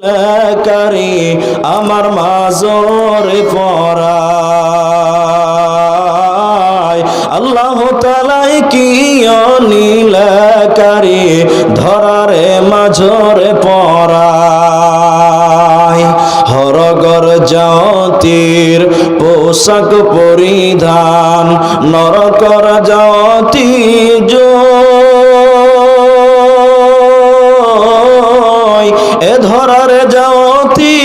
কারি আমার মাজরে পরায়। আল্লাহ তালাই কি অনিলাকারী ধরারে মাঝরে পরায়। হরগর জাতির পোশাক পরিধান নরকর জাতি জয় এ ধরার যাওতি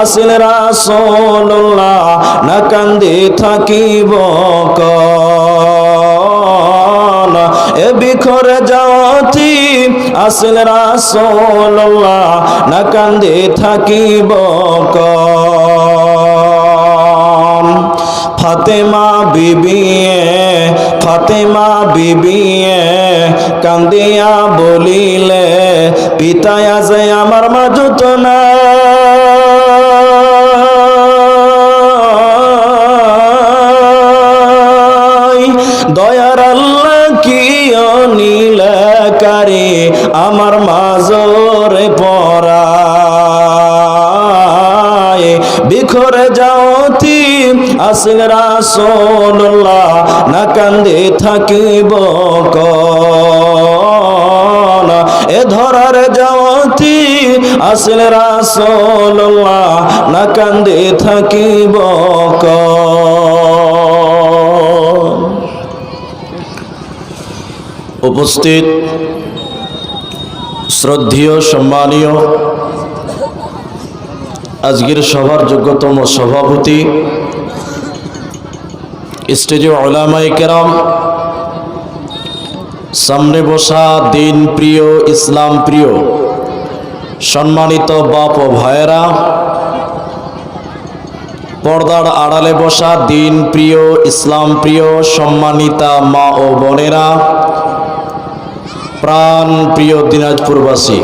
আসিল রাসূলুল্লাহ, না কান্দি থাকিব এ বিখরে যাওতি আসিল রাসূলুল্লাহ, না কান্দি থাকিব ফাতেমা বিবিয়ে ফাতেমা বিবিয়ে কান্দিয়া বলিলে পিতায়া যে আমার মাজুত না দয়ার আল্লাহ কি অনিলাকারী আমার মাজরে পরায় বিখরে যাওতি আসিল রাসূলুল্লাহ, না কান্দে থাকিব কন এ ধরার যাওতি আসিল রাসূলুল্লাহ না কান্দে থাকিব উপস্থিত, শ্রদ্ধীয়, সম্মানীয়, আজকের সভার যোগ্যতম সভাপতি, স্টেজে ওলামাই কেরাম সামনে বসা দিন প্রিয়, ইসলাম প্রিয়, সম্মানিত বাপ ও ভাইয়েরা, পর্দার আড়ালে বসা দিন প্রিয়, ইসলাম প্রিয়, সম্মানিতা মা ও বোনেরা, প্রাণ প্রিয় দিনাজপুরবাসী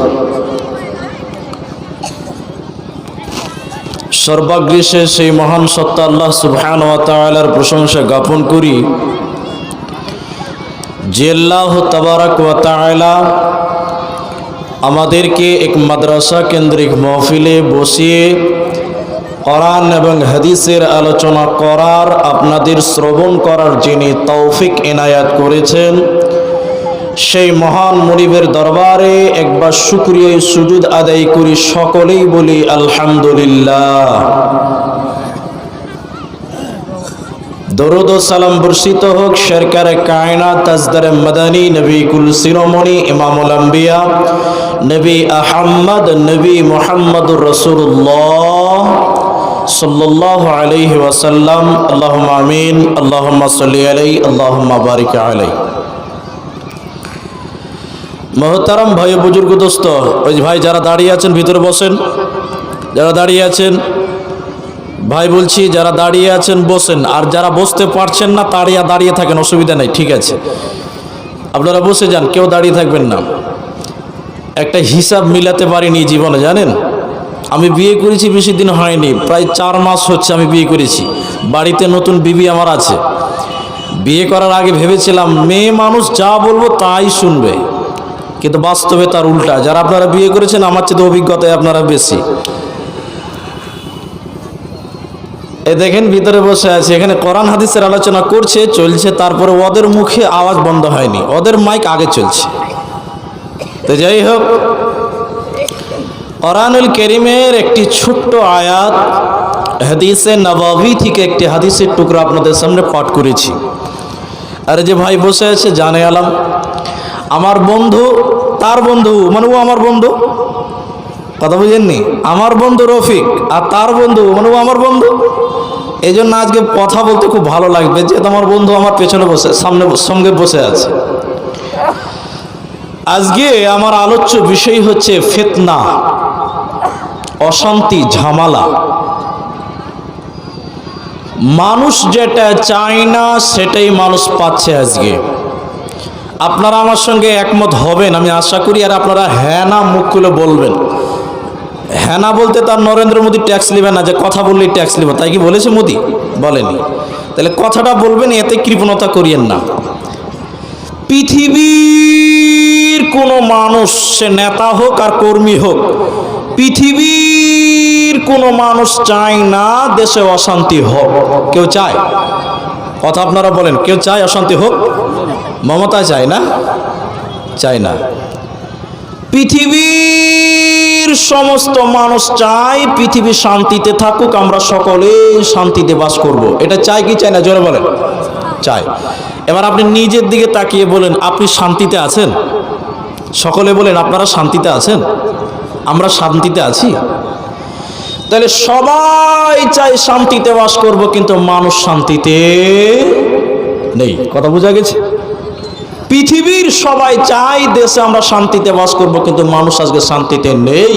সর্বাগ্রীষে সেই মহান সত্তা আল্লাহ সুবহান ওয়া তাআলার প্রশংসা জ্ঞাপন করি। যে আল্লাহ আমাদেরকে এক মাদ্রাসা কেন্দ্রিক মহফিলে বসিয়ে কোরআন এবং হাদিসের আলোচনা করার, আপনাদের শ্রবণ করার যিনি তৌফিক এনায়াত করেছেন, সেই মহান মনিবের দরবারে একবার শুক্রিয়া, সুজুদ আদায় করি সকলেই বলি আলহামদুলিল্লাহ। দরুদ সালাম বর্ষিত হোক সরকারে কায়না তাজদারে মাদানী, নবী কুল শিরোমণি ইমামুল আম্বিয়া, নবী আহম্মদ, নবী মোহাম্মদুর রসুল্লাহ সাল্লাল্লাহু আলাইহি ওয়াসাল্লাম। আল্লাহুম্মা আমিন, আল্লাহুম্মা সাল্লি আলাই আল্লাহুম্মা বারিক আলাই মহতারাম ভাই বুজুর্গ দোস্ত, ওই ভাই যারা দাঁড়িয়ে আছেন, ভিতরে বসেন। যারা দাঁড়িয়ে আছেন ভাই বলছি, যারা দাঁড়িয়ে আছেন, বসেন। আর যারা বসতে পারছেন না, তাড়িয়া দাঁড়িয়ে থাকেন, অসুবিধা নেই, ঠিক আছে। আপনারা বসে যান, কেউ দাঁড়িয়ে থাকবেন না। একটা হিসাব মিলাতে পারিনি জীবনে, জানেন? আমি বিয়ে করেছি, বেশি দিন হয়নি, প্রায় চার মাস হচ্ছে আমি বিয়ে করেছি। বাড়িতে নতুন বিবি আমার আছে। বিয়ে করার আগে ভেবেছিলাম, মেয়ে মানুষ যা বলব তাই শুনবে। কিন্তু বাস্তবে তার উল্টা। যারা আপনারা বিয়ে করেছেন, আমার চেয়ে অভিজ্ঞতায় আপনারা বেশি। এ দেখেন ভিতরে বসে আছে, এখানে কোরআন হাদিসের আলোচনা করছে, চলছে, তারপরে ওদের মুখে আওয়াজ বন্ধ হয়নি, ওদের মাইক আগে চলছে। তো যাই হোক, কোরআনুল করিমের একটি ছোট্ট আয়াত হাদিসে নবাবি থেকে একটি হাদিসের টুকরা আপনাদের সামনে পাঠ করেছি। আর যে ভাই বসে আছে, জানে আলাম। আমার বন্ধু, তার বন্ধু মানে ও আমার বন্ধু? কথা বুঝেননি? আমার বন্ধু রফিক, আর তার বন্ধু মানে ও আমার বন্ধু? এই জন্য আজকে কথা বলতে খুব ভালো লাগবে যে তোমার বন্ধু আমার পেছনে বসে, সামনে সঙ্গে বসে আছে। আজকে আমার আলোচ্য বিষয় হচ্ছে ফেতনা, অশান্তি, ঝামালা। মানুষ যেটা চায় না, সেটাই মানুষ পাচ্ছে আজকে। আপনারা আমার সঙ্গে একমত হবেন, আমি আশা করি, আর আপনারা হ্যাঁ না মুখ খুলে বলবেন। হ্যাঁ না বলতে তার নরেন্দ্র মোদী ট্যাক্স নেবে না, যে কথা বললেই ট্যাক্স নেবে, তাই কি বলেছে মোদি? বলেনি। তাহলে কথাটা বলবেন, এতে কৃপণতা করিয়েন না। পৃথিবীর কোনো মানুষ, সে নেতা হোক আর কর্মী হোক, পৃথিবীর কোনো মানুষ চায় না দেশে অশান্তি হোক। কেউ চায়? কথা আপনারা বলেন, কেউ চায় অশান্তি হোক? মমতা চায় না? চায় না। পৃথিবীর সমস্ত মানুষ চায় পৃথিবী শান্তিতে থাকুক, আমরা সকলে শান্তিতে বাস করব। এটা চাই কি চাই না? জোরে বলেন। চাই এবার আপনি নিজের দিকে তাকিয়ে বলেন, আপনি শান্তিতে আছেন? সকলে বলেন, আপনারা শান্তিতে আছেন? আমরা শান্তিতে আছি? তাহলে সবাই চাই শান্তিতে বাস করব, কিন্তু মানুষ শান্তিতে নেই। কথা বোঝা গেছে? পৃথিবীর সবাই চাই দেশে আমরা শান্তিতে বাস করব, কিন্তু মানুষ আজকে শান্তিতে নেই।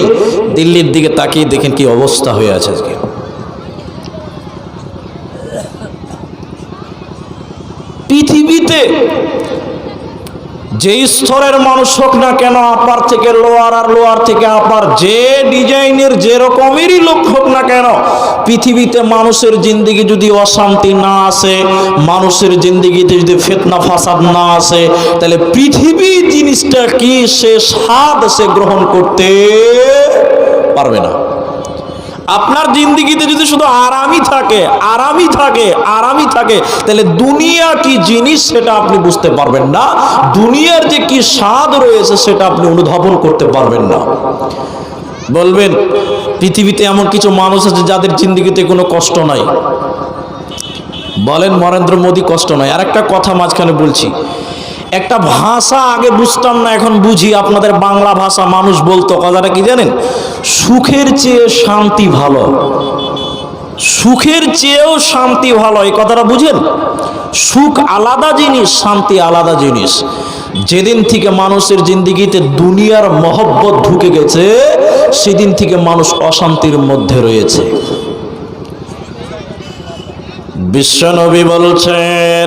দিল্লির দিকে তাকিয়ে দেখেন কি অবস্থা হয়ে আছে আজকে। পৃথিবীতে যে স্তরের মানুষ হোক না কেন, আপার থেকে লোয়ার আর লোয়ার থেকে আপার, যে ডিজাইনের যে রকমেরই লোক হোক না কেন, পৃথিবীতে মানুষের জিন্দিগি যদি অশান্তি না আসে, মানুষের জিন্দিগিতে যদি ফেতনা ফাসাদ না আসে, তাহলে পৃথিবী জিনিসটা কি সে স্বাদ সে গ্রহণ করতে পারবে না। আপনার জিন্দিগিতে যদি শুধু আরামই থাকে আরামই থাকে আরামই থাকে, তাহলে দুনিয়া কি জিনিস সেটা আপনি বুঝতে পারবেন না, দুনিয়ার যে কি স্বাদ রয়েছে সেটা আপনি অনুধাবন করতে পারবেন না। বলবেন, পৃথিবীতে এমন কিছু মানুষ আছে যাদের জিন্দিগিতে কোনো কষ্ট নাই। বলেন, নরেন্দ্র মোদী কষ্ট নয় আর একটা কথা মাঝখানে বলছি। একটা ভাষা আগে বুঝতাম না, এখন বুঝি আপনাদের বাংলা ভাষা মানুষ বলতো। কথাটা কি জানেন? সুখের চেয়ে শান্তি ভালো। সুখের চেয়েও শান্তি ভালো, এই কথাটা বুঝেন? সুখ আলাদা জিনিস, শান্তি আলাদা জিনিস। যেদিন থেকে মানুষের জিন্দিগিতে দুনিয়ার মহব্বত ঢুকে গেছে, সেদিন থেকে মানুষ অশান্তির মধ্যে রয়েছে। বিশ্বনবী বলছেন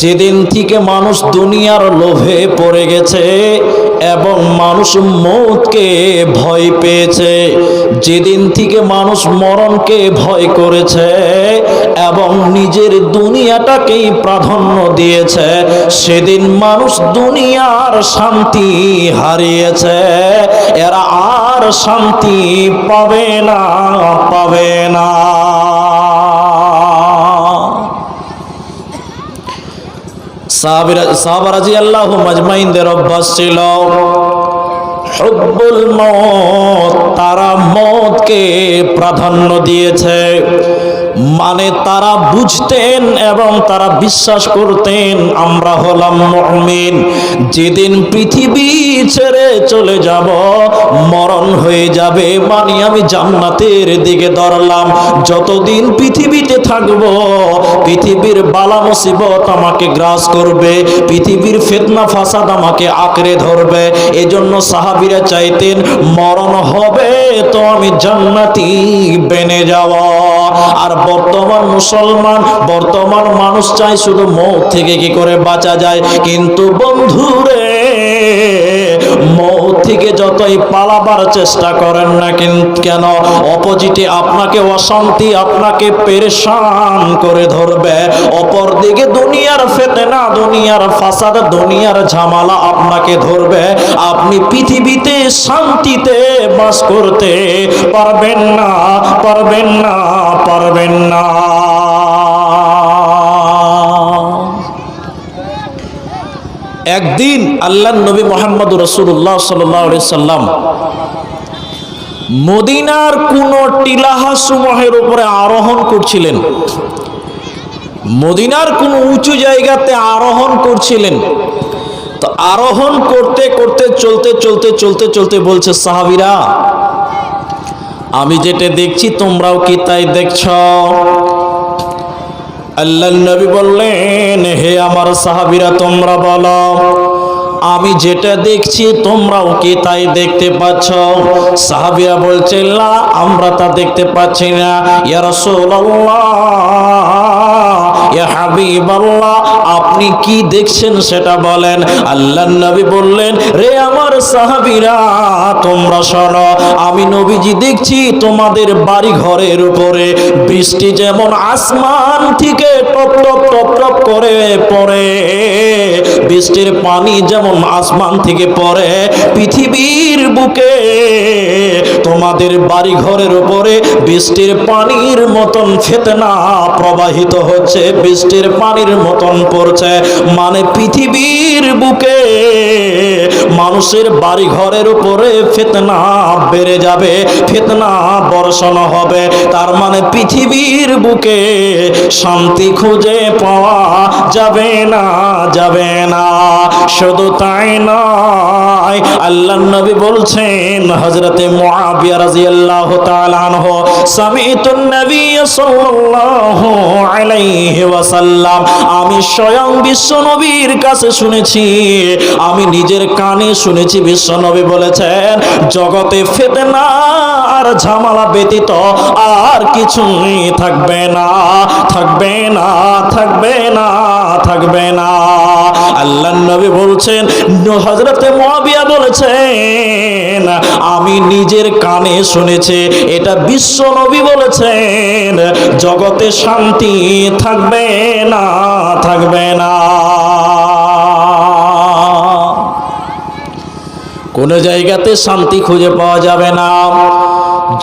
যেদিন থেকে মানুষ দুনিয়ার লোভে পড়ে গেছে এবং মানুষ মৌতকে ভয় পেয়েছে, যেদিন থেকে মানুষ মরণকে ভয় করেছে এবং নিজের দুনিয়াটাকেই প্রাধান্য দিয়েছে, সেদিন মানুষ দুনিয়ার শান্তি হারিয়েছে। এরা আর শান্তি পাবে না পাবে না। সাহাবারাজি আল্লাহ মাজমাইনদের অভ্যাস ছিল হব্বুল মত তারা মতকে প্রাধান্য দিয়েছে। মানে তারা বুঝতেন এবং তারা বিশ্বাস করতেন, আমরা হলাম মুমিন। যেদিন পৃথিবী ছেড়ে চলে যাব, মরণ হয়ে যাবে মানে আমি জান্নাতের দিকে ধরলাম। যতদিন পৃথিবীতে থাকব, পৃথিবীর বালা মুসিবত আমাকে গ্রাস করবে, পৃথিবীর ফেতনা ফাসাদ আমাকে আঁকড়ে ধরবে। এজন্য সাহাবিরা চাইতেন, মরণ হবে তো আমি জান্নাতি বেনে যাওয়া। আর বর্তমান মুসলমান, বর্তমান মানুষ চাই শুধু মৌ থেকে কি করে বাঁচা যায়? কিন্তু বন্ধুরে মৌ থেকে যতই পালাবার চেষ্টা করেন না কিন্তু কেন, অপোজিটে আপনাকে অশান্তি, আপনাকে পেরেশান করে ধরবে। অপর দিকে দুনিয়ার ফেতেনা, দুনিয়ার ফাসাদ, দুনিয়ার ঝামালা আপনাকে ধরবে। আপনি পৃথিবীতে শান্তিতে বাস করতে পারবেন না পারবেন না পারবেন না। একদিন আল্লাহ নবী মোহাম্মদ রসুল্লাহ সাল্লাম মদিনার কোন টিলাহা সমূহের উপরে আরোহণ করছিলেন। মদিনার কোন উঁচু জায়গাতে আরোহণ করছিলেন। তো আরোহণ করতে করতে, চলতে চলতে চলতে চলতে বলছে, সাহাবিরা, আমি যেটা দেখছি তোমরাও কি তাই দেখছ? আল্লাহ নবী বললেন, হে আমার সাহাবিরা, তোমরা বলো, আমি যেটা দেখছি তোমরাও কি তাই দেখতে পাচ্ছ? সাহাবিরা বলছে আমরা তা দেখতে পাচ্ছি না। ইয়া ইয়া হাবিবাল্লাহ আপনি কি দেখছেন সেটা বলেন। আল্লাহ নবী বললেন, রে আমার সাহাবীরা, তোমরা শোনো, আমি নবীজি দেখছি তোমাদের বাড়ি ঘরের উপরে বৃষ্টি যেমন আসমান থেকে টপ টপ টপ টপ করে পড়ে। বৃষ্টির পানি যেমন আসমান থেকে পড়ে, পৃথিবীর বুকে তোমাদের বাড়ি ঘরের উপরে বৃষ্টির পানির মতন ফেতনা প্রবাহিত হচ্ছে বৃষ্টির পানির মতন পড়ছে। মানে পৃথিবীর বুকে মানুষের বাড়ি ঘরের উপরে ফেতনা বেড়ে যাবে, ফেতনা বর্ষণ হবে। তার মানে পৃথিবীর বুকে শান্তি খুঁজে পাওয়া যাবে না যাবে না। শুধু তাই নয়, আল্লাহ নবী বলছেন হজরতে মুআবিয়া রাদিয়াল্লাহু তাআলা আনহু, সামিতুন নবী সাল্লাল্লাহু আলাইহি ওয়াসাল্লাম আমি স্বয়ং বিশ্ব নবীর কাছে শুনেছি, আমি নিজের কানে শুনেছি বিশ্ব নবী বলেছেন, জগতে ফেতনা আর ঝামেলা ব্যতীত আর কিছুই থাকবে না থাকবে না থাকবে না থাকবে না। আল্লাহ নবী বলছেন হজরতে মুআবিয়া বলেছেন, আমি নিজের কানে শুনেছি, এটা বিশ্ব নবী বলেছেন, জগতে শান্তি থাকবে না থাকবে না। কোন জায়গাতে শান্তি খুঁজে পাওয়া যাবে না।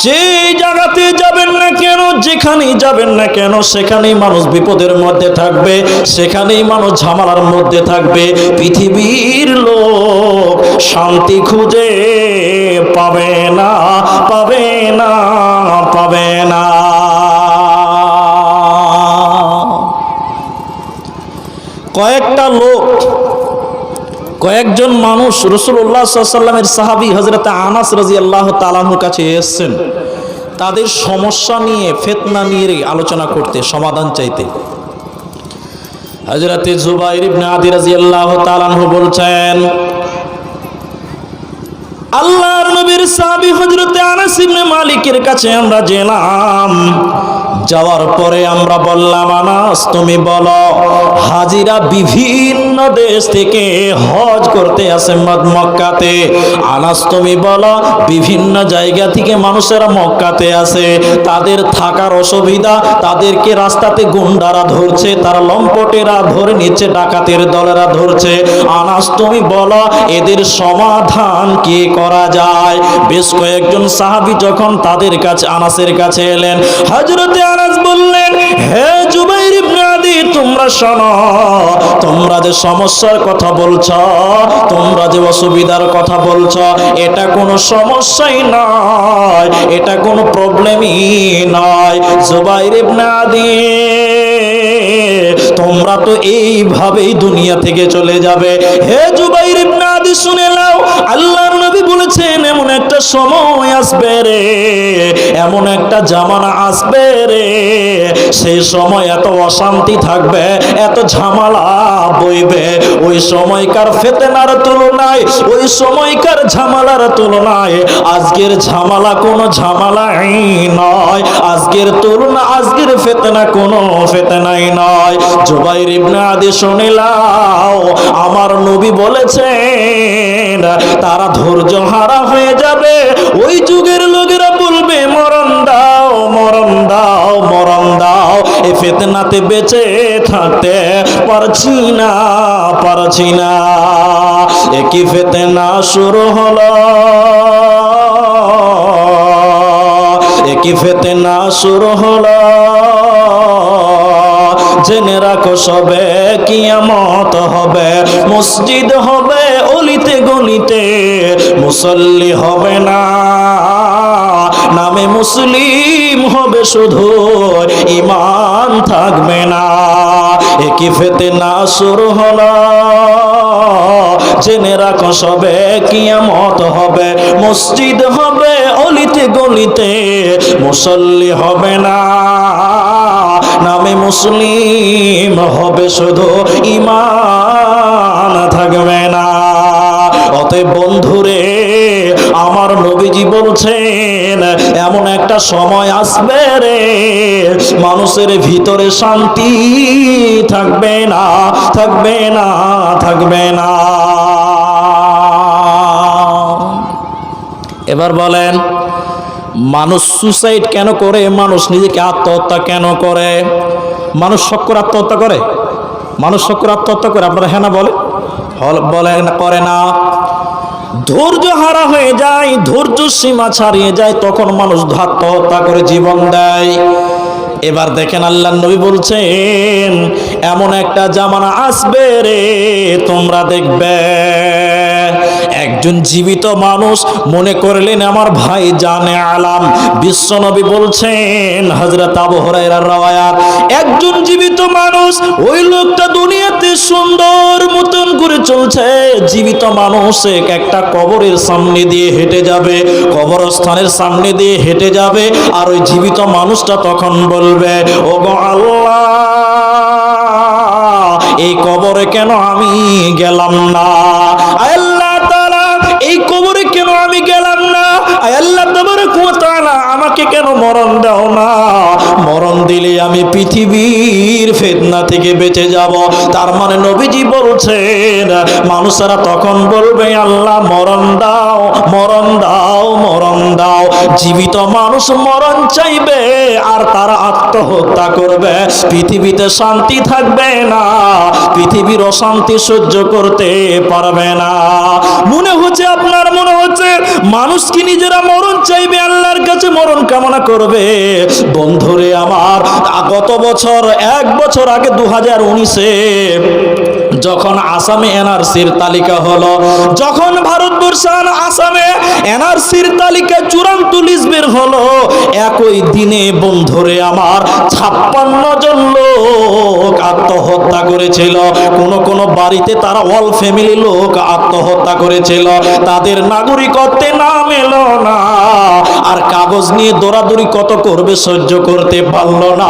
যে জায়গাতে যাবেন না কেন, যেখানেই যাবেন না কেন, সেখানেই মানুষ বিপদের মধ্যে থাকবে, সেখানেই মানুষ ঝামেলার মধ্যে থাকবে। পৃথিবীর লোক শান্তি খুঁজে পাবে না পাবে না পাবে না। কয়েকটা লোক কয়েকজন মানুষ রসুল্লাহ সাল্লামের সাহাবি হজরত আনাস রাজি আল্লাহ তালাহুর কাছে এসছেন। তাদের সমস্যা নিয়ে, ফেতনা নিয়ে আলোচনা করতে, সমাধান চাইতে। হজরতে জুবাইর রাজি আল্লাহ তালাহু বলছেন, আল্লাহর নবীর সাহাবী হযরতে আনাস ইবনে মালিকের কাছে আমরা গেলাম। যাওয়ার পরে আমরা বললাম, আনাস, তুমি বলো, হাজিরা বিভিন্ন দেশ থেকে হজ করতে আসে মক্কাতে। আনাস, তুমি বলো, বিভিন্ন জায়গা থেকে মানুষেরা মক্কাতে আসে। তাদের থাকার অসুবিধা, তাদেরকে রাস্তাতে গুন্ডারা ধরছে, তারা লম্পটেরা ধরে নিচ্ছে, ডাকাতের দলেরা ধরছে। আনাস, তুমি বলো, এদের সমাধান কি করা যায়? বেশ কয়েকজন সাহাবী যখন তাদের কাছে, আনাসের কাছে এলেন, হযরতে আনাস বললেন, হে জুবাইর ইবনে আদি, তোমরা শোনো, তোমরা যে সমস্যার কথা বলছো, তোমরা যে অসুবিধার কথা বলছো, এটা কোনো সমস্যাই নয়, এটা কোনো প্রবলেমই নয়। জুবাইর ইবনে আদি, তোমরা তো এইভাবেই দুনিয়া থেকে চলে যাবে। হে জুবাইর ইবনে আদি, শুনে নাও, আল্লাহর নবী বলেছেন এমন একটা সময় আসবে রে। এমন একটা জামানা আসবে রে। সেই সময় এত অশান্তি থাকবে, এত ঝামেলা বইবে। ওই সময়কার ফেতেনার তুলনায়, ওই সময়কার ঝামেলার তুলনায় আজকের ঝামেলা কোনো ঝামেলাই নয়। আজকের তুলনা, আজকের ফেতনা কোনো ফেতনাই নয়। জুবাইর ইবনে আদি শুনিলাও আমার নবী বলেছেন, তারা ধৈর্য হারা হয়ে যাবে। ওই যুগের লোকেরা ফেতনাতে বেঁচে থাকতে পারছি না পারছি না। একই ফেতনা শুরু হলো। একই ফেতনা শুরু হলো। জেনে রাখো সবে কিয়ামত হবে। মসজিদ হবে, অলিতে গলিতে। মুসল্লি হবে না। নামে মুসলিম হবে শুধু ইমান থাকবে না। একই ফেতে না শুরু হলো। জেনে রাখো, সবে কিয়ামত হবে। মসজিদ হবে, অলিতে গলিতে। মুসল্লি হবে না। নামে মুসলিম হবে শুধু ইমান থাকবে না। অতএব বন্ধুরে আমার নবীজি বলছেন, এমন একটা সময় আসবে রে, মানুষের ভিতরে শান্তি থাকবে না থাকবে না থাকবে না। এবার বলেন, মানুষ সুসাইড কেন করে? মানুষ নিজেকে আত্মহত্যা কেন করে? মানুষ শখ আত্মহত্যা করে? মানুষ শখ আত্মহত্যা করে? আপনারা হ্যাঁ না বলে? বলে করে না। ধৈর্য হারা হয়ে যায়, ধৈর্য সীমা ছাড়িয়ে যায়, তখন মানুষ আত্মহত্যা করে জীবন দেয়। এবার দেখেন আল্লাহ নবী বলছেন, এমন একটা জামানা আসবে রে, তোমরা দেখবে। একজন জীবিত মানুষ মনে করলেন, আমার ভাই জানে আলাম। বিশ্বনবী বলছেন হজরত আবু হুরায়রার রাওয়ায়াত, একজন জীবিত মানুষ, ওই লোকটা দুনিয়াতে সুন্দর মতন করে চলছে। জীবিত মানুষ এক একটা কবরের সামনে দিয়ে হেঁটে যাবে, কবরস্থানের সামনে দিয়ে হেঁটে যাবে, আর ওই জীবিত মানুষটা তখন বলবে ও গো আল্লাহ, এই কবরে কেন আমি গেলাম না? আল্লাহ তাআলা এই কবরে কেন আমি গেলাম না আয় আল্লাহ তাবারক ওয়া তাআলা আমাকে কেন মরণ দেও না। মরণ দিলে আমি পৃথিবীর ফেতনা থেকে বেঁচে যাব। তার মানে নবীজি বলছেন, মানুষেরা তখন বলবে, আল্লাহ, মরণ দাও মরণ দাও মরণ দাও। জীবিত মানুষ মরণ চাইবে আর তারা আত্মহত্যা করবে। পৃথিবীতে শান্তি থাকবে না, পৃথিবীর অশান্তি সহ্য করতে পারবে না। মনে হচ্ছে, আপনার মনে হচ্ছে, মানুষ কি নিজেরা মরণ চাইবে, আল্লাহর কাছে মরণ কামনা করবে? বন্ধুরে আমার গত বছর, এক বছর আগে দু হাজার উনিশে যখন আসামে এনআরসির তালিকা হলো, যখন ভারতবর্ষ আর আসামে এনআরসির তালিকা চূড়ান্ত লিস্ট বের হলো, একই দিনে বন্ধুরে আমার ছাপ্পান্ন জন লোক আত্মহত্যা করেছিল। কোন কোন বাড়িতে তারা অল ফ্যামিলি লোক আত্মহত্যা করেছিল। তাদের নাগরিকত্বে নাম এলো না। আর কাগজ নিয়ে দৌড়াদৌড়ি কত করবে সহ্য করতে পারল না।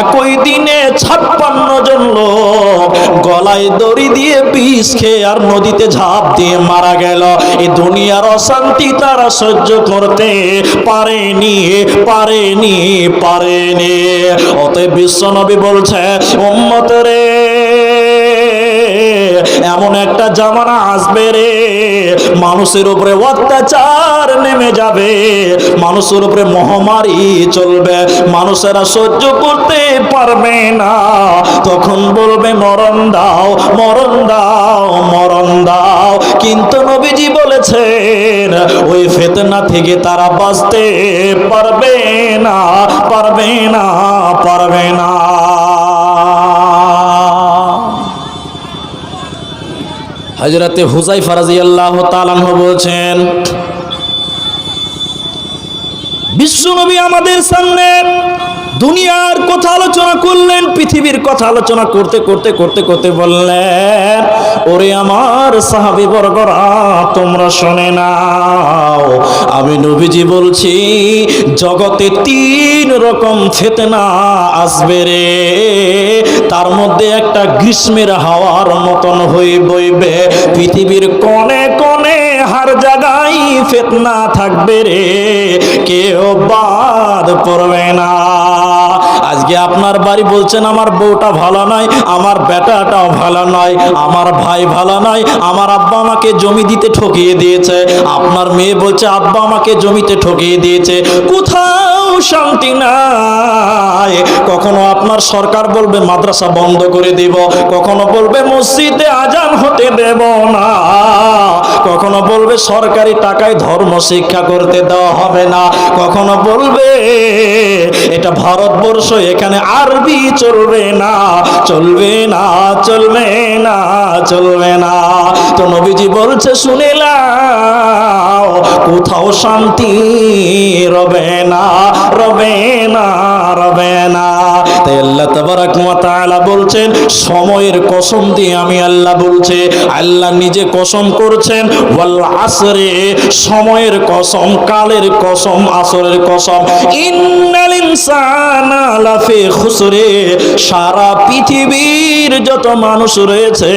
একই দিনে ছাপ্পান্ন জন লোক গলায় দড়ি দিয়ে বিষ খেয়ে আর নদীতে ঝাঁপ দিয়ে মারা গেল। এই দুনিয়ার অশান্তি তারা সহ্য করতে পারেনি পারেনি পারেনি। অতএব বিশ্বনবী বলছে উম্মত রে এমন একটা জামানা আসবে রে, মানুষের উপরে অত্যাচার নেমে যাবে, মানুষের উপরে মহামারী চলবে, মানুষেরা সহ্য করতে পারবে না। তখন বলবে, মরণ দাও মরণ দাও মরণ দাও। কিন্তু নবীজি বলেছেন, ওই ফেতনা থেকে তারা বাঁচতে পারবে না পারবে না পারবে না। হজরতে হুজাই ফারাজি আল্লাহ তালাহ বলছেন বিশ্বনবী আমাদের সামনে দুনিয়ার কথা আলোচনা করলেন, পৃথিবীর কথা আলোচনা করতে করতে করতে করতে বললেন, ওরে আমার সাহাবি বর্গরা, তোমরা শোনে নাও, আমি নবীজি বলছি, জগতে তিন রকম ফেতনা আসবে রে। তার মধ্যে একটা গ্রীষ্মের হাওয়ার মতন হয়ে বইবে, পৃথিবীর কোণে কোণে হার জায়গায় ফেতনা থাকবে রে। কেউ বাদ পড়বে না। আজকে আপনার বাড়ি বলছেন, আমার বউটা ভালো নয়, আমার বেটাটাও ভালো নয়, আমার ভাই ভালো নয়, আমার আব্বা আমাকে জমি দিতে ঠকিয়ে দিয়েছে। আপনার মেয়ে বলছে, আব্বা আমাকে জমিতে ঠকিয়ে দিয়েছে। কোথাও শান্তি নাই। কখনো আপনার সরকার বলবে, মাদ্রাসা বন্ধ করে দেব। কখনো বলবে, মসজিদে আজান হতে দেব না। কখনো বলবে, সরকারি টাকায় ধর্ম শিক্ষা করতে দেওয়া হবে না। কখনো বলবে, এটা ভারতবর্ষ, এখানে আরবি চলবে না। চলবে না চলবে না চলবে না। তো নবীজি বলছে শুনিলাম কোথাও শান্তি রবে না। বলছেন, সময়ের কসম দিয়ে আমি আল্লাহ বলছে, আল্লাহ নিজে কসম করছেন আসরে, সময়ের কসম, কালের কসম, আসরের কসম। ইন্নাল ইনসানা খুসরে, সারা পৃথিবীর যত মানুষ রয়েছে,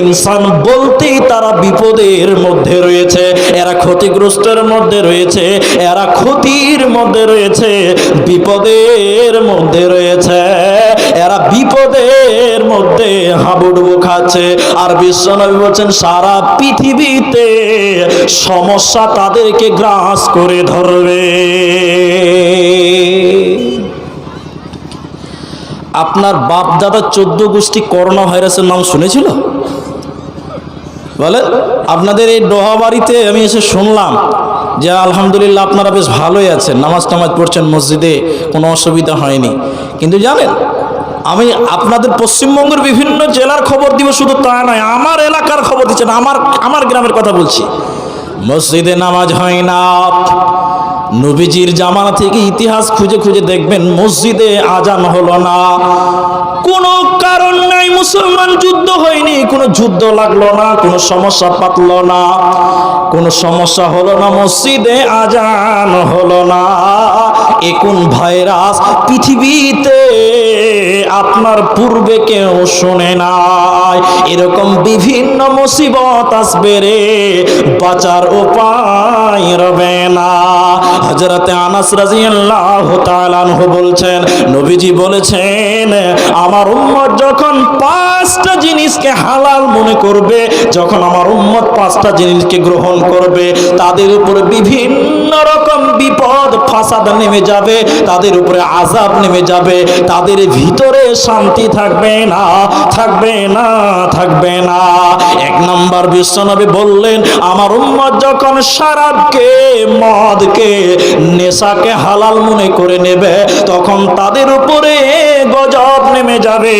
ইনসান বলতেই তারা বিপদের মধ্যে রয়েছে, এরা ক্ষতিগ্রস্তের মধ্যে রয়েছে, এরা ক্ষতির মধ্যে রয়েছে বিপদের মধ্যে রয়েছে। এরা বিপদের মধ্যে হাবুডুবু খাচ্ছে। আর বিশ্বনবী বলছেন, সারা পৃথিবীতে সমস্যা তাদেরকে গ্রাস করে ধরবে। আপনার বাপ দাদা চোদ্দ গোষ্ঠী করোনা ভাইরাসের নাম শুনেছিল? বলে, আপনাদের এই ডোহা বাড়িতে আমি এসে শুনলাম যে আলহামদুলিল্লাহ আপনারা বেশ ভালোই আছেন, নামাজ টামাজ পড়ছেন মসজিদে, কোনো অসুবিধা হয়নি। কিন্তু জানেন, আমি আপনাদের পশ্চিমবঙ্গের বিভিন্ন জেলার খবর দিব, শুধু তা নয়, আমার এলাকার খবর দিচ্ছেন, আমার আমার গ্রামের কথা বলছি। মসজিদে নামাজ হয় না। নবীজির জামানা থেকে ইতিহাস খুঁজে খুঁজে দেখবেন, মসজিদে আজান হলো না। কোনো কারণ নাই, মুসলমান যুদ্ধ হয়নি, কোনো যুদ্ধ লাগল না, কোনো সমস্যা পাতলো না। কোনো সমস্যা হলো না, মসজিদে আজান হলো না। এখন ভাইরাস? পৃথিবীতে আপনার পূর্বে কেউ শোনে নাই। এরকম বিভিন্ন মুসিবত আসবে রে, বাঁচার উপায় রবে না। হজরতে আনাস রাজিয়াল্লাহু তাআলা বলছেন, নবীজি বলেছেন, আমার উম্মত যখন পাঁচটা জিনিসকে হালাল মনে করবে, যখন আমার উম্মত পাঁচটা জিনিসকে গ্রহণ করবে, তাদের উপর বিভিন্ন রকম বিপদ ফাসাদ নেমে যাবে, তাদের উপরে আজাব নেমে যাবে, তাদের ভিতরে শান্তি থাকবে না থাকবে না থাকবে না। এক নম্বর বিশ্বনবী বললেন, আমার উম্মত যখন শারাবকে মদকে, নেশাকে হালাল মনে করে নেবে, তখন তাদের উপরে গজব নেমে যাবে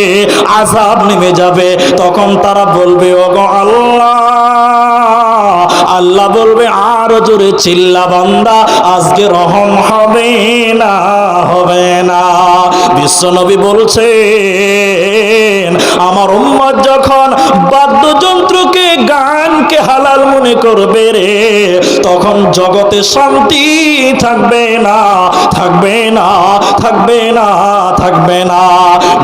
আজাব নেমে যাবে, তখন তারা বলবে, ওগো আল্লাহ আল্লাহ বলবে, আর জোরে চিল্লা বান্দা, আজকে রহম হবে না হবে না। বিশ্বনবী বলছেন, আমার উম্মত যখন বাদ্যযন্ত্রকে গানকে হালাল মনে করবে রে। তখন জগতে শান্তি থাকবে না থাকবে না থাকবে না থাকবে না।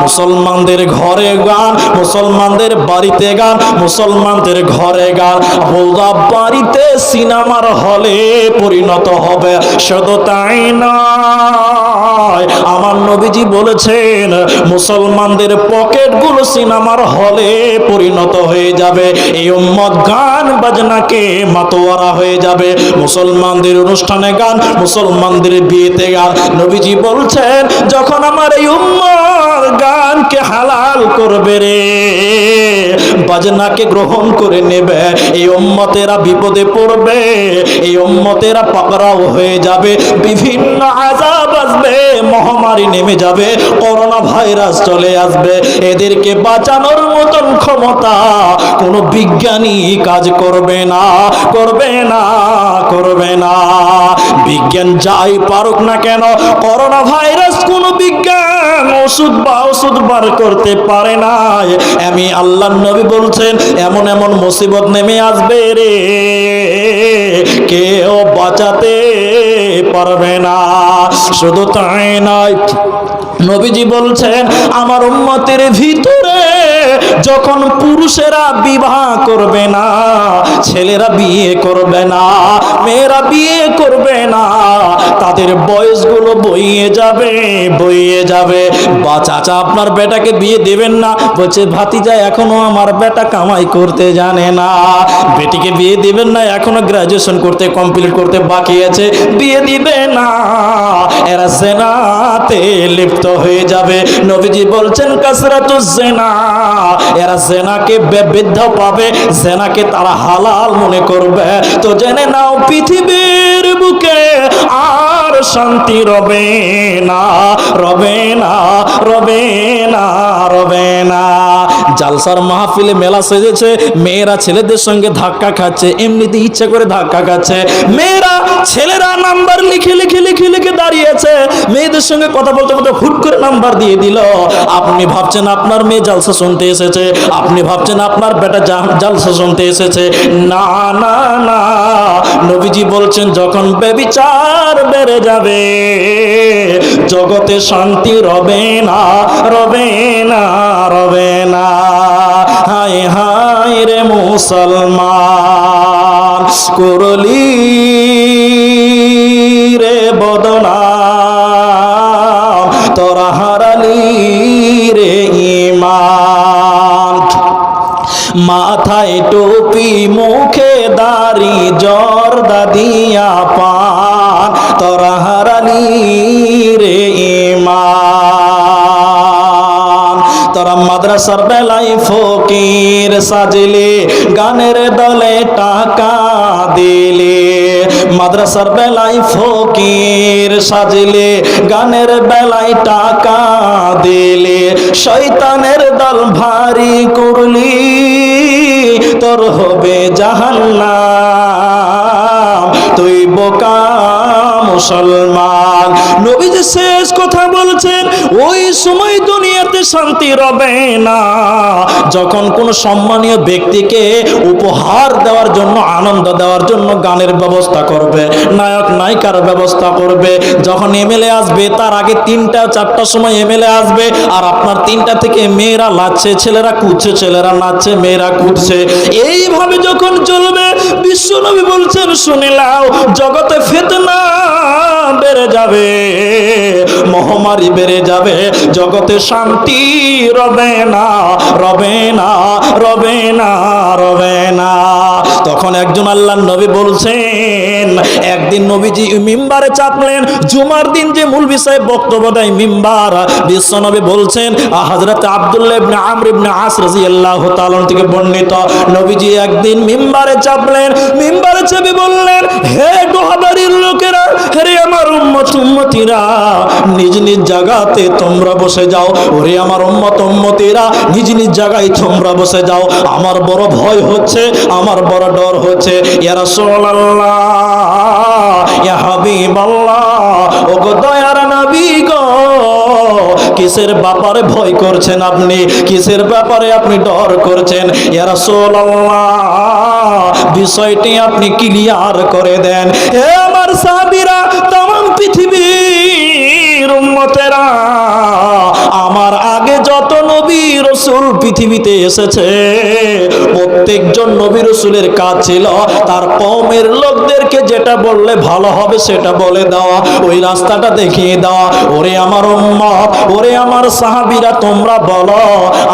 মুসলমানদের ঘরে গান, মুসলমানদের বাড়িতে গান, মুসলমানদের ঘরে গান। হৌদা বাড়িতে সিনেমার হলে পরিণত হবে, শুধু তাই নয় আমার নবীজি বলেছেন, মুসলমানদের পকেটগুলো সিনেমার হলে পরিণত হয়ে যাবে। এই উম্মত গান বাজনাকে মাতোয়ারা হয়ে যাবে। মুসলমানদের অনুষ্ঠানে গান, মুসলমানদের বিয়েতে গান। নবীজি বলছেন, যখন আমার এই উম্মত গানকে হালাল করবে রে। বাজনাকে গ্রহণ করে নেবে। এই উম্মতেরা বিপদে পড়বে। এই উম্মতেরা পাকড়াও হয়ে যাবে। বিভিন্ন আজাব আসবে, মহামারী নেমে যাবে, করোনা ভাইরাস চলে আসবে। এদেরকে বাঁচানোর মতন ক্ষমতা কোনো বিজ্ঞানী কাজ করবে না করবে না করবে না। বিজ্ঞান যাই পারুক না কেন, করোনা ভাইরাস কোনো বিজ্ঞান ওষুধ বা ওষুধ বার করতে পারে নাই। আমি আল্লাহ নবী বলছেন, এমন এমন মুসিবত নেমে আসবে রে। কেউ বাঁচাতে পারবে না। শুধু তাই নয়, নবীজি বলছেন, আমার উম্মতের ভিতরে যখন পুরুষেরা বিবাহ করবে না, ছেলেরা বিয়ে করবে না, মেয়েরা বিয়ে করবে না, তাদের বয়সগুলো বইয়ে যাবে বইয়ে যাবে। বা চাচা, আপনার বেটাকে বিয়ে দেবেন না, বলছে, ভাতিজা, এখনও আমার বেটা কামাই করতে জানে না। বেটিকে বিয়ে দিবেন না, এখনও গ্রাজুয়েশন করতে কমপ্লিট করতে বাকি আছে, বিয়ে দিবে না। এরা সেনাতে লিপ্ত হয়ে যাবে। নবীজি বলছেন কাসরাতু জেনা। এরা জেনাকে বৃদ্ধ পাবে, জেনাকে তারা হালাল মনে করবে। তো জেনে নাও পৃথিবীর বুকে আর শান্তি রবে না রবে না রবে না রবে না। জালসার মাহফিলে মেলা সেজেছে, মেয়েরা ছেলেদের সঙ্গে ধাক্কা খাচ্ছে, এমনিতে ইচ্ছে করে ধাক্কা খাচ্ছে। মেয়েরা, ছেলেরা নাম্বার লিখে লিখে লিখে লিখে দাঁড়িয়েছে। মেয়েদের সঙ্গে কথা বলতে বলতে হুট করে নাম্বার দিয়ে দিল। আপনি ভাবছেন আপনার মেয়ে জালসা শুনতে এসেছে, আপনি ভাবছেন আপনার বেটা জালসা শুনতে এসেছে। না না না, নবীজি বলছেন, যখন বেবিচার বেড়ে যাবে, জগতে শান্তি রবে না রবে না রবে না। হায় হায় রে মুসলমান, করলি রে বদনা তোরা হারালি রে ইমান মাথায় টুপি, মুখে দাড়ি, জ মাদ্রাসার বেলায় ফকির সাজলে, গানের দলে টাকা দিলে। মাদ্রাসার বেলায় ফকির সাজলে, গানের বেলায় টাকা দিলে। শয়তানের দল ভারী করলি, তোর হবে জাহান্নাম। তুই বোকা মুসলমান। নবী যে শেষ কথা বলছেন, ওই সময় দুনিয়াতে শান্তি রবে না, যখন কোন সম্মানীয় ব্যক্তিকে উপহার দেওয়ার জন্য, আনন্দ দেওয়ার জন্য গানের ব্যবস্থা করবে, নায়ক, নায়িকার ব্যবস্থা করবে, যখন এমএলএ আসবে, তার আগে তিনটা চারটার সময় এমএলএ আসবে, আর আপনার তিনটা থেকে মেয়েরা লাচ্ছে, ছেলেরা কুদছে, ছেলেরা নাচছে, মেয়েরা কুদছে। এইভাবে যখন চলবে, বিশ্বনবী বলছেন, শুনে লাও জগতে ফেতনা বেড়ে যাবে, মহামারী বেড়ে যাবে, জগতে শান্তি রবে না রবে না রবে না রবে না। তখন একজন আল্লাহ নবী বলছেন, একদিন নবীজি মিম্বারে চাপলেন। জুমার দিন যে মূল বিষয়ে বক্তব্য দেয় মিম্বার, বিশ্ব নবী বলছেন হযরত আব্দুল্লাহ আমর ইবনে আস রাদিয়াল্লাহু তাআলা থেকে বর্ণিত, নবীজি একদিন মিম্বারে চাপলেন। মিম্বারে চেপে বললেন, হে গোহাবাড়ির লোকেরা, হে আমার উম্মত উম্মতিরা, নিজ নিজ জায়গাতে তোমরা বসে যাও। ওরে আমার উম্মত উম্মতিরা, নিজ নিজ জায়গায় তোমরা বসে যাও। আমার বড় ভয় হচ্ছে, আমার বড় ডর হচ্ছে ইয়া রাসূলুল্লাহ ইয়া হাবিবাল্লাহ ও গো দয়ার নবী গো কিসের ব্যাপারে ভয় করছেন আপনি কিসের ব্যাপারে আপনি ডর করছেন ইয়া রাসূলুল্লাহ বিষয়টি আপনি ক্লিয়ার করে দেন হে আমার সাহাবীরা तमाम পৃথিবীর উম্মতেরা আমার আগে যত নবী রসুল পৃথিবীতে এসেছে। প্রত্যেকজন নবী রসুলের কাজ ছিল তার কমের লোকদেরকে যেটা বললে ভালো হবে সেটা বলে দেওয়া, ওই রাস্তাটা দেখিয়ে দেওয়া। ওরে আমার উম্মত, ওরে আমার সাহাবীরা, তোমরা বলো,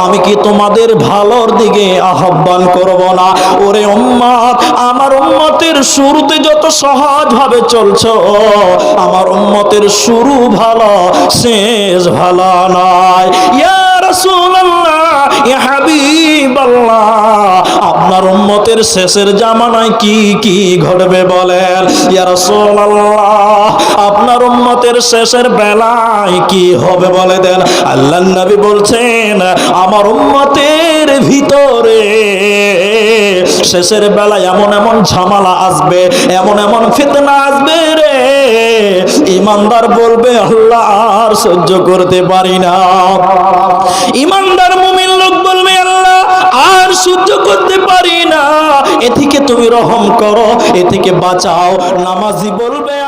আমি কি তোমাদের ভালোর দিকে আহ্বান করব না? ওরে উম্মত, আমার উম্মতের শুরুতে যত সহজ ভাবে চলছো, আমার উম্মতের শুরু ভালো, শেষ ভালো নয়। ইয়া আপনার উম্মতের শেষের জামানায় কি কি ঘটবে বলেন? আপনার উম্মতের শেষের বেলায় কি হবে বলে দেন? আল্লাহ নবী বলছেন, আমার উম্মতের ভিতরে শেষের বেলায় এমন এমন ঝামেলা আসবে, এমন এমন ফিতনা আসবে রে। ইমানদার বলবে, আল্লাহ আর সহ্য করতে পারি না। ইমানদার মুমিন লোক বলবে, আল্লাহ আর সহ্য করতে পারি না। এ থেকে তুমি রহম করো, এ থেকে বাঁচাও। নামাজি বলবে